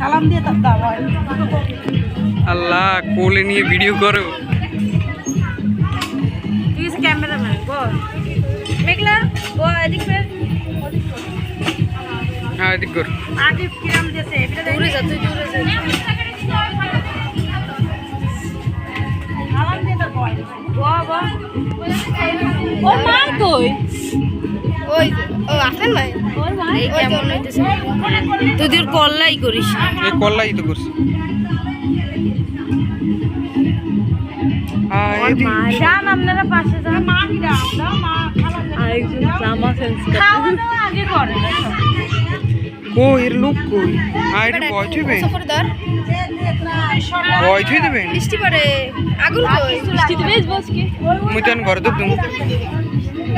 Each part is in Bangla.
সালাম দিয়ে আল্লাহ কোলে নিয়ে ভিডিও করো। তুই ক্যামেরাম্যান বল মেঘলা ও এদিক ফের হ্যাঁ এদিক কর। আগে কিরাম দিয়েছে দূরে যা তুই দূরে যা। সালাম দিয়ে তার বল। ও মা কই? ওই ভাই ওর এই কেমন হইতেছে? তুই তোর কল্লাই করিস। এই কল্লাই তো করছি। যান আপনারা পাশে যান মা কি দাও দাও মা আরেকজন জামা সেন্স খাওয়া দাওয়া আগে করে কই এর লোক কই? বয় থইবে সফর বয় থই দেবেন বৃষ্টি পড়ে। আগুন কই? বৃষ্টি দিবে বসকি মুই ঘরে তো তুমি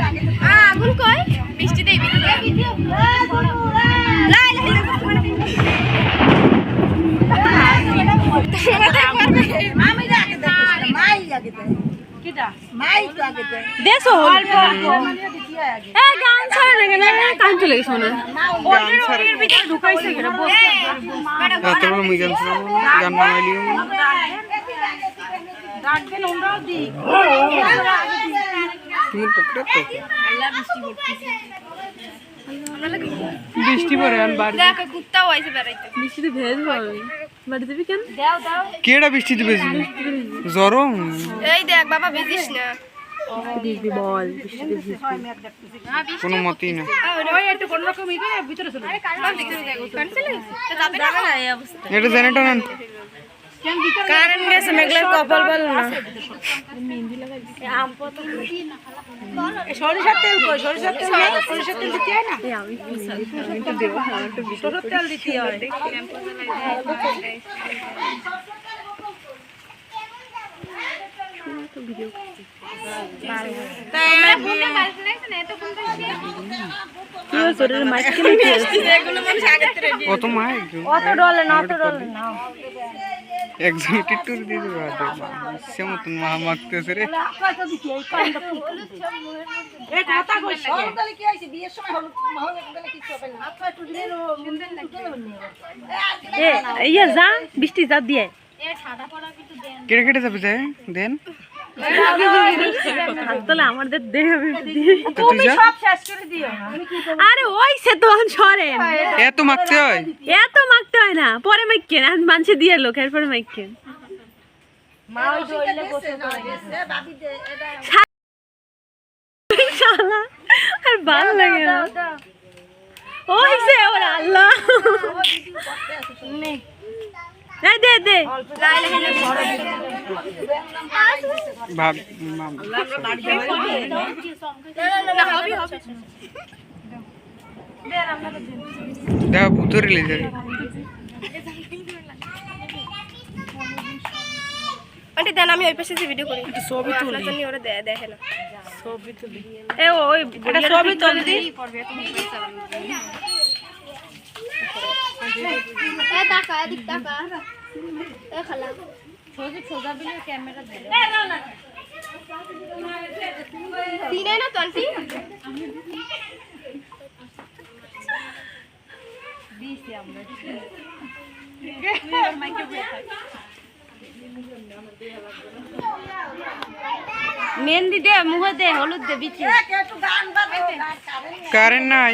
আগুন কই? বৃষ্টি দেই ভিতরে লাই লাই আমি আগে দেখো মাই আগে দে কিটা মাই তো আগে দে দেছো অল্প গান ছাড়া তুমি পকড়ে তো। বৃষ্টি পড়ে আর বাড়ি দেখ কুত্তাও আইছে বেড়াইতে। বৃষ্টিতে ভেজ হবে বাড়ি দিবি কেন? দাও দাও। কেডা বৃষ্টি দিবে জ্বরম? এই দেখ বাবা ভিজিস না। বৃষ্টিতে ভিজবি। কোনো মতেই না। কোন রকম ই করে ভিতরে চলে যাবে না? এটা জেনারেটর নেন কারেন্ট গেছে মেঘলার কপাল বল না। সরিষার তেল কই? সরিষার তেল সরিষার তেল দিতে হয় না? সরিষার তেল দিতে হয়। কত মাই অত ডলে না অত ডলে না। একজন টিটুর সে মতন মা মাখতেছে রে। ইয়া যা বৃষ্টি যা দিয়ে। কেটে কেটে যাবে দেন। আমাদের দেহ তো সব শেষ করে দিও। আরে ওই সে তো সরেন। এত মাখতে হয়? এত মাখতে হয় না। পরে মাইকেন আর মানুষে দিয়ে লোক এরপরে মাইকেন আর ভালো লাগে না। ওই সে ওর আল্লাহ। এই দে দে। ভাব মাম। দেখো আন্টি দেন আমি ওই পাশে ভিডিও করি। ছবি তুলি। ওরা দে- দেখে না এ ওই এটা সবই তুল। দি টাকা এদিক টাকা। এ খালা। তিনে না। আন্টি মেহেন্দি দে মুহে দে হলুদ দে বিচি কারেন্ট নাই।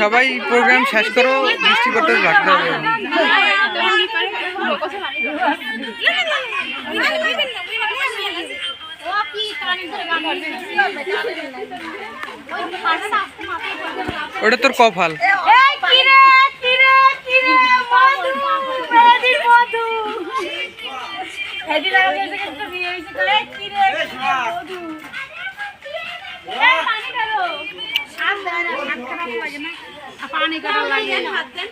সবাই প্রোগ্রাম শেষ করো বৃষ্টি করতে লাগতে হবে। ওটা তোর কপাল এই কিরে কিরে কিরে মধু মেহেদির মধু হেদি লাগা গেছে কিন্তু বিয়ে হইছে তো এই কিরে কিরে মধু এই পানি ঢালো আম দেয় না হাত খারাপ লাগে না আর পানি কাটা লাগে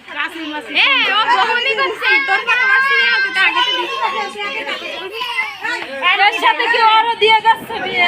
কাশি মাসি এ ও বহুনি করছে তোর কথা মারছি না তুই তো আগে তো দিছিস এর সাথে কি ওরও দিয়ে যাচ্ছে বিয়ে?